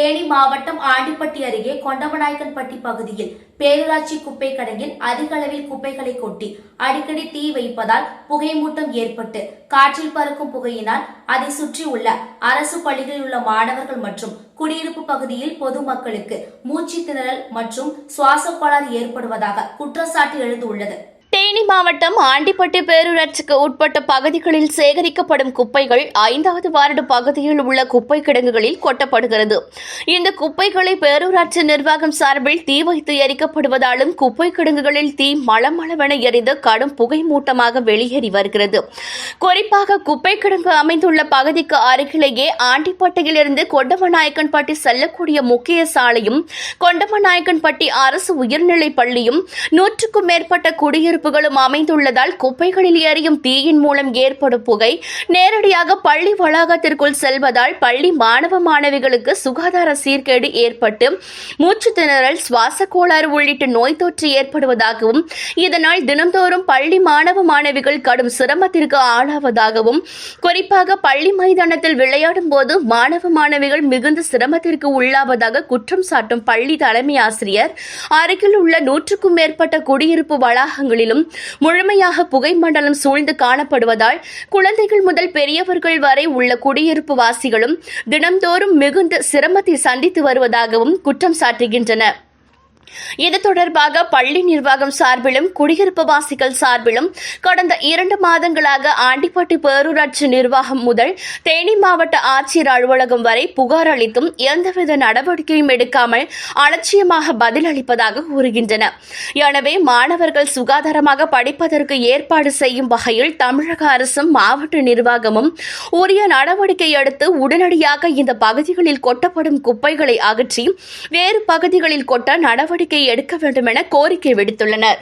தேனி மாவட்டம் ஆண்டிப்பட்டி அருகே கொண்டமநாயக்கன்பட்டி பகுதியில் பேரூராட்சி குப்பை கடங்கில் அதிக அளவில் குப்பைகளை கொட்டி அடிக்கடி தீ வைப்பதால் புகைமூட்டம் ஏற்பட்டு காற்றில் பறக்கும் புகையினால் அதை சுற்றியுள்ள அரசு பள்ளிகளில் உள்ள மாணவர்கள் மற்றும் குடியிருப்பு பகுதியில் பொதுமக்களுக்கு மூச்சு திணறல் மற்றும் சுவாச கோளாறு ஏற்படுவதாக குற்றச்சாட்டு எழுந்துள்ளது. தேனி மாவட்டம் ஆண்டிப்பட்டி பேரூராட்சிக்கு உட்பட்ட பகுதிகளில் சேகரிக்கப்படும் குப்பைகள் ஐந்தாவது வார்டு பகுதியில் உள்ள குப்பை கிடங்குகளில் கொட்டப்படுகிறது. இந்த குப்பைகளை பேரூராட்சி நிர்வாகம் சார்பில் தீ வைத்து எரிக்கப்படுவதாலும் குப்பை கிடங்குகளில் தீ மளமளவென எரிந்து கடும் புகை மூட்டமாக வெளியேறி வருகிறது. குறிப்பாக குப்பை கிடங்கு அமைந்துள்ள பகுதிக்கு அருகிலேயே ஆண்டிப்பட்டியிலிருந்து கொண்டமநாயக்கன்பட்டி செல்லக்கூடிய முக்கிய சாலையும் கொண்டமநாயக்கன்பட்டி அரசு உயர்நிலைப் பள்ளியும் நூற்றுக்கும் மேற்பட்ட குடியிருப்பு அமைப்புகளும் அமைந்துள்ளதால் குப்பைகளில் எரியும் தீயின் மூலம் ஏற்படும் புகை நேரடியாக பள்ளி வளாகத்திற்குள் செல்வதால் பள்ளி மாணவ மாணவிகளுக்கு சுகாதார சீர்கேடு ஏற்பட்டு மூச்சு திணறல் சுவாச கோளாறு உள்ளிட்ட நோய் தொற்று ஏற்படுவதாகவும் இதனால் தினந்தோறும் பள்ளி மாணவ மாணவிகள் கடும் சிரமத்திற்கு ஆளாவதாகவும் குறிப்பாக பள்ளி மைதானத்தில் விளையாடும் போது மாணவ மாணவிகள் மிகுந்த சிரமத்திற்கு உள்ளாவதாக குற்றம் சாட்டும் பள்ளி தலைமை ஆசிரியர் அருகில் உள்ள நூற்றுக்கும் மேற்பட்ட குடியிருப்பு வளாகங்களிலும் முழுமையாக புகை மண்டலம் சூழ்ந்து காணப்படுவதால் குழந்தைகள் முதல் பெரியவர்கள் வரை உள்ள குடியிருப்பு வாசிகளும் தினம்தோறும் மிகுந்த சிரமத்தை சந்தித்து வருவதாகவும் குற்றம் சாட்டுகின்றனர். இது தொடர்பாக பள்ளி நிர்வாகம் சார்பிலும் குடியிருப்பு வாசிகள் சார்பிலும் கடந்த இரண்டு மாதங்களாக ஆண்டிப்பட்டி பேரூராட்சி நிர்வாகம் முதல் தேனி மாவட்ட ஆட்சியர் அலுவலகம் வரை புகார் அளித்தும் எந்தவித நடவடிக்கையும் எடுக்காமல் அலட்சியமாக பதிலளிப்பதாக கூறுகின்றன. எனவே மாணவர்கள் சுகாதாரமாக படிப்பதற்கு ஏற்பாடு செய்யும் வகையில் தமிழக அரசும் மாவட்ட நிர்வாகமும் உரிய நடவடிக்கை எடுத்து உடனடியாக இந்த பகுதிகளில் கொட்டப்படும் குப்பைகளை அகற்றி வேறு பகுதிகளில் கொட்ட நடவடிக்கை நடவடிக்கை எடுக்க வேண்டும் என கோரிக்கை விடுத்துள்ளனர்.